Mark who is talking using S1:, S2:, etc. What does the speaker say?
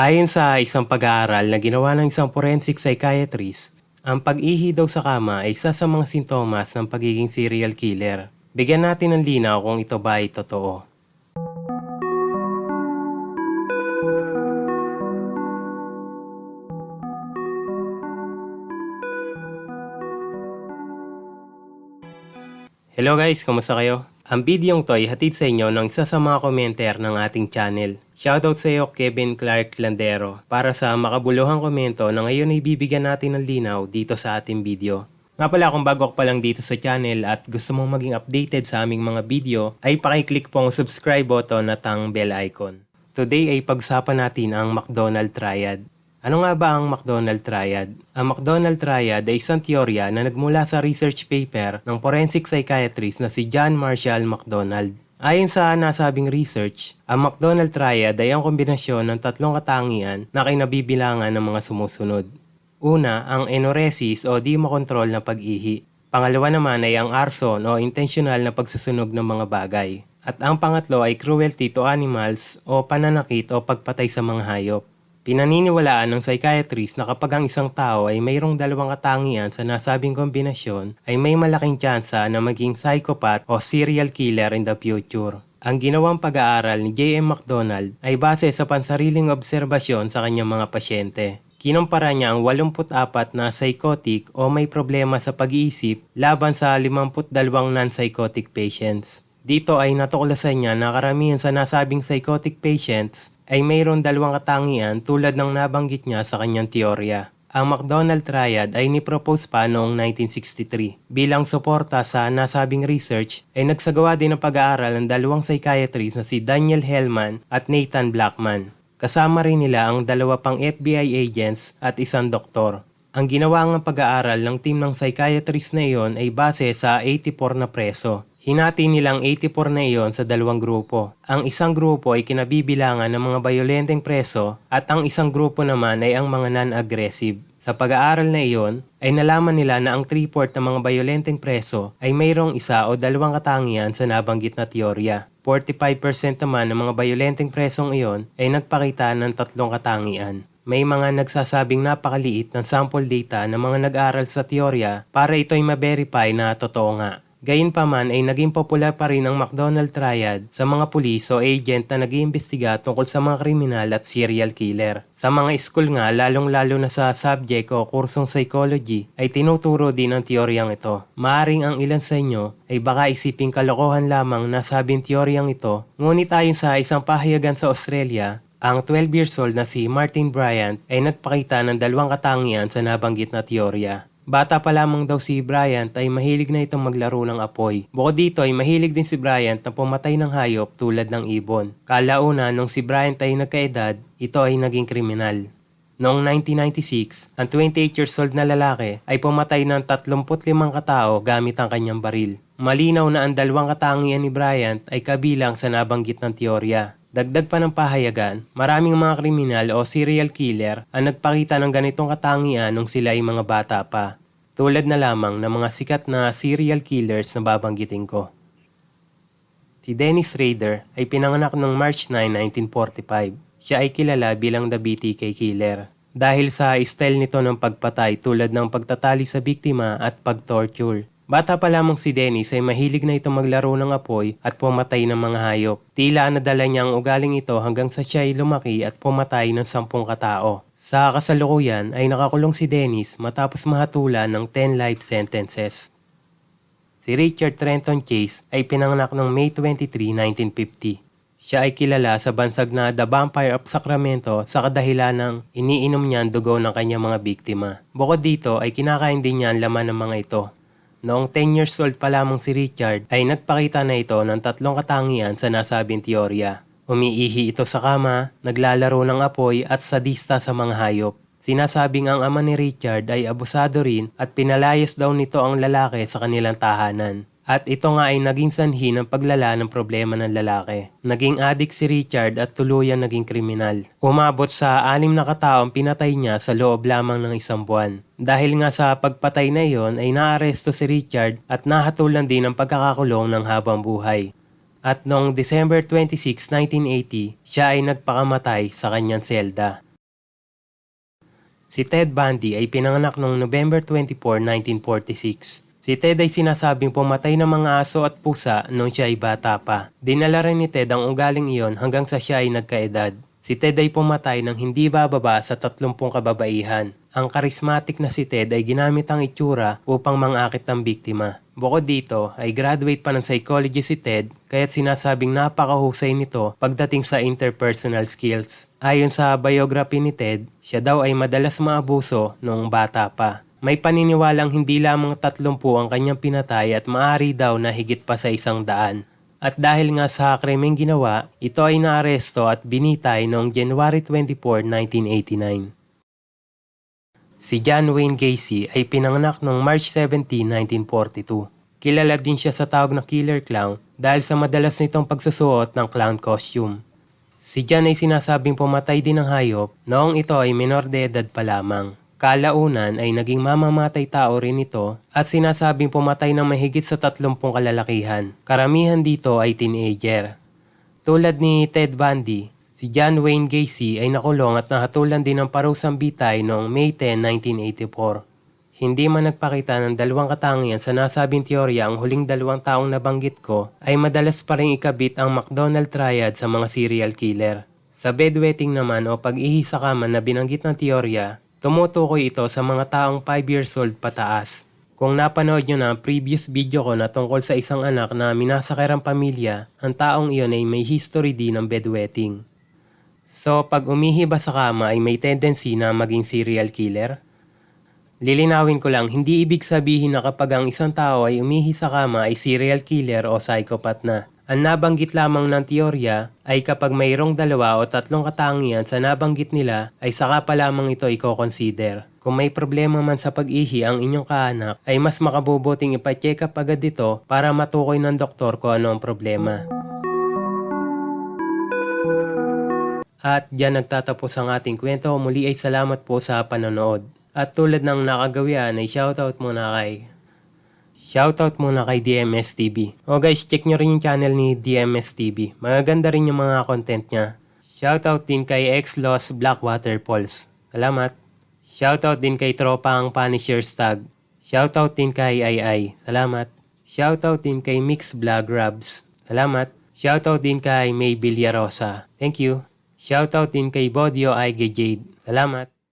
S1: Ayon sa isang pag-aaral na ginawa ng isang forensic psychiatrist, ang pag-ihi daw sa kama ay isa sa mga sintomas ng pagiging serial killer. Bigyan natin ng linaw kung ito ba ay totoo. Hello guys, kamusta kayo? Ang bidyong to ay hatid sa inyo ng isa sa mga commenter ng ating channel. Shoutout sa iyo Kevin Clark Landero para sa makabuluhang komento na ngayon ay bibigyan natin ng linaw dito sa ating video. Nga pala kung bago ka pa lang dito sa channel at gusto mong maging updated sa aming mga video ay pakiclick po ang subscribe button at ang bell icon. Today ay pag-usapan natin ang McDonald Triad. Ano nga ba ang McDonald Triad? Ang McDonald Triad ay isang teorya na nagmula sa research paper ng forensic psychiatrist na si John Marshall McDonald. Ayon sa nasabing research, ang McDonald Triad ay ang kombinasyon ng tatlong katangian na kinabibilangan ng mga sumusunod. Una, ang enuresis o di makontrol na pag-ihi. Pangalawa naman ay ang arson o intentional na pagsusunog ng mga bagay. At ang pangatlo ay cruelty to animals o pananakit o pagpatay sa mga hayop. Pinaniniwalaan ng psychiatrist na kapag ang isang tao ay mayroong dalawang katangian sa nasabing kombinasyon ay may malaking tsansa na maging psychopath o serial killer in the future. Ang ginawang pag-aaral ni J.M. McDonald ay base sa pansariling obserbasyon sa kanyang mga pasyente. Kinumpara niya ang 84 na psychotic o may problema sa pag-iisip laban sa 52 non-psychotic patients. Dito ay natuklasan niya na karamihan sa nasabing psychotic patients ay mayroon dalawang katangian tulad ng nabanggit niya sa kanyang teorya. Ang McDonald Triad ay nipropose pa noong 1963. Bilang suporta sa nasabing research ay nagsagawa din ng pag-aaral ng dalawang psychiatrist na si Daniel Hellman at Nathan Blackman. Kasama rin nila ang dalawa pang FBI agents at isang doktor. Ang ginawa ng pag-aaral ng team ng psychiatrist na iyon ay base sa 84 na preso. Hinati nilang 84 na iyon sa dalawang grupo. Ang isang grupo ay kinabibilangan ng mga bayolenteng preso at ang isang grupo naman ay ang mga non-aggressive. Sa pag-aaral na iyon, ay nalaman nila na ang 3-4 ng mga bayolenteng preso ay mayroong isa o dalawang katangian sa nabanggit na teorya. 45% naman ng mga bayolenteng presong iyon ay nagpakita ng tatlong katangian. May mga nagsasabing napakaliit ng sample data ng mga nag-aral sa teorya para ito ay ma-verify na totoo nga. Gayunpaman ay naging popular pa rin ang McDonald Triad sa mga pulis o agent na nag-iimbestiga tungkol sa mga kriminal at serial killer. Sa mga school nga, lalong-lalo na sa subject o kursong psychology, ay tinuturo din ang teoryang ito. Maaring ang ilan sa inyo ay baka isiping kalokohan lamang na sabing teoryang ito, ngunit ayon sa isang pahayagan sa Australia, ang 12 years old na si Martin Bryant ay nagpakita ng dalawang katangian sa nabanggit na teorya. Bata pa lamang daw si Bryant ay mahilig na itong maglaro ng apoy. Bukod dito ay mahilig din si Bryant na pumatay ng hayop tulad ng ibon. Kalauna nung si Bryant ay nagkaedad, ito ay naging kriminal. Noong 1996, ang 28 years old na lalaki ay pumatay ng 35 katao gamit ang kanyang baril. Malinaw na ang dalawang katangian ni Bryant ay kabilang sa nabanggit ng teorya. Dagdag pa ng pahayagan, maraming mga kriminal o serial killer ang nagpakita ng ganitong katangian nung sila ay mga bata pa. Tulad na lamang ng mga sikat na serial killers na babanggitin ko. Si Dennis Rader ay pinanganak noong March 9, 1945. Siya ay kilala bilang the BTK Killer. Dahil sa style nito ng pagpatay tulad ng pagtatali sa biktima at pag-torture. Bata pa lamang si Dennis ay mahilig na ito maglaro ng apoy at pumatay ng mga hayop. Tila nadala niya ang ugaling ito hanggang sa siya ay lumaki at pumatay ng sampung katao. Sa kasalukuyan ay nakakulong si Dennis matapos mahatulan ng 10 life sentences. Si Richard Trenton Chase ay pinanganak noong May 23, 1950. Siya ay kilala sa bansag na The Vampire of Sacramento sa kadahilan ng iniinom niya ang dugo ng kanyang mga biktima. Bukod dito ay kinakain din niya ang laman ng mga ito. Noong 10 years old pa lamang si Richard ay nagpakita na ito ng tatlong katangian sa nasabing teorya. Umiihi ito sa kama, naglalaro ng apoy at sadista sa mga hayop. Sinasabing ang ama ni Richard ay abusado rin at pinalayas daw nito ang lalaki sa kanilang tahanan. At ito nga ay naging sanhi ng paglala ng problema ng lalaki. Naging adik si Richard at tuluyan naging kriminal. Umabot sa anim na kataong pinatay niya sa loob lamang ng isang buwan. Dahil nga sa pagpatay na iyon ay naaresto si Richard at nahatulan din ng pagkakakulong ng habang buhay. At noong December 26, 1980, siya ay nagpakamatay sa kanyang selda. Si Ted Bundy ay pinanganak noong November 24, 1946. Si Ted ay sinasabing pumatay ng mga aso at pusa noong siya ay bata pa. Dinala rin ni Ted ang ugaling iyon hanggang sa siya ay nagkaedad. Si Ted ay pumatay ng hindi bababa sa 30 kababaihan. Ang karismatic na si Ted ay ginamit ang itsura upang mangakit ng biktima. Bukod dito ay graduate pa ng psychology si Ted kaya't sinasabing napakahusay nito pagdating sa interpersonal skills. Ayon sa biography ni Ted, siya daw ay madalas maabuso noong bata pa. May paniniwalang hindi lamang 30 ang kanyang pinatay at maari daw na higit pa sa isang daan. At dahil nga sa krimeng ginawa, ito ay naaresto at binitay noong January 24, 1989. Si John Wayne Gacy ay pinanganak noong March 17, 1942. Kilala din siya sa tawag na killer clown dahil sa madalas nitong pagsusuot ng clown costume. Si John ay sinasabing pumatay din ng hayop noong ito ay minor de edad pa lamang. Kalaunan ay naging mamamatay tao rin ito at sinasabing pumatay ng mahigit sa 30 kalalakihan. Karamihan dito ay teenager. Tulad ni Ted Bundy, si John Wayne Gacy ay nakulong at nahatulan din ng parusang bitay noong May 10, 1984. Hindi man nagpakita ng dalawang katangian sa nasabing teorya ang huling dalawang taong nabanggit ko ay madalas pa rin ikabit ang McDonald Triad sa mga serial killer. Sa bedwetting naman o pag-ihi sa kama na binanggit ng teorya, tumutukoy ito sa mga taong 5 years old pataas. Kung napanood nyo na ang previous video ko na tungkol sa isang anak na minasakay ang pamilya, ang taong iyon ay may history din ng bedwetting. So pag umihi ba sa kama ay may tendency na maging serial killer? Lilinawin ko lang, hindi ibig sabihin na kapag ang isang tao ay umihi sa kama ay serial killer o psychopath na. Ang nabanggit lamang ng teorya ay kapag mayroong dalawa o tatlong katangian sa nabanggit nila ay saka pa lamang ito i-consider. Kung may problema man sa pag-ihi ang inyong kaanak ay mas makabubuting ipacheck up agad ito para matukoy ng doktor kung ano ang problema. At diyan nagtatapos ang ating kwento. Muli ay salamat po sa panonood. At tulad ng nakagawian ay shoutout muna kay Shoutout muna kay DMS TV. O guys, check nyo rin yung channel ni DMS TV. Magaganda rin yung mga content niya. Shoutout din kay Xlos Blackwater Falls. Salamat. Shoutout din kay Tropa ang Punisher Stag. Shoutout din kay AI. Salamat. Shoutout din kay Mix Vlog Rubs. Salamat. Shoutout din kay May Villarosa. Thank you. Shoutout din kay Bodio Aige Jade. Salamat.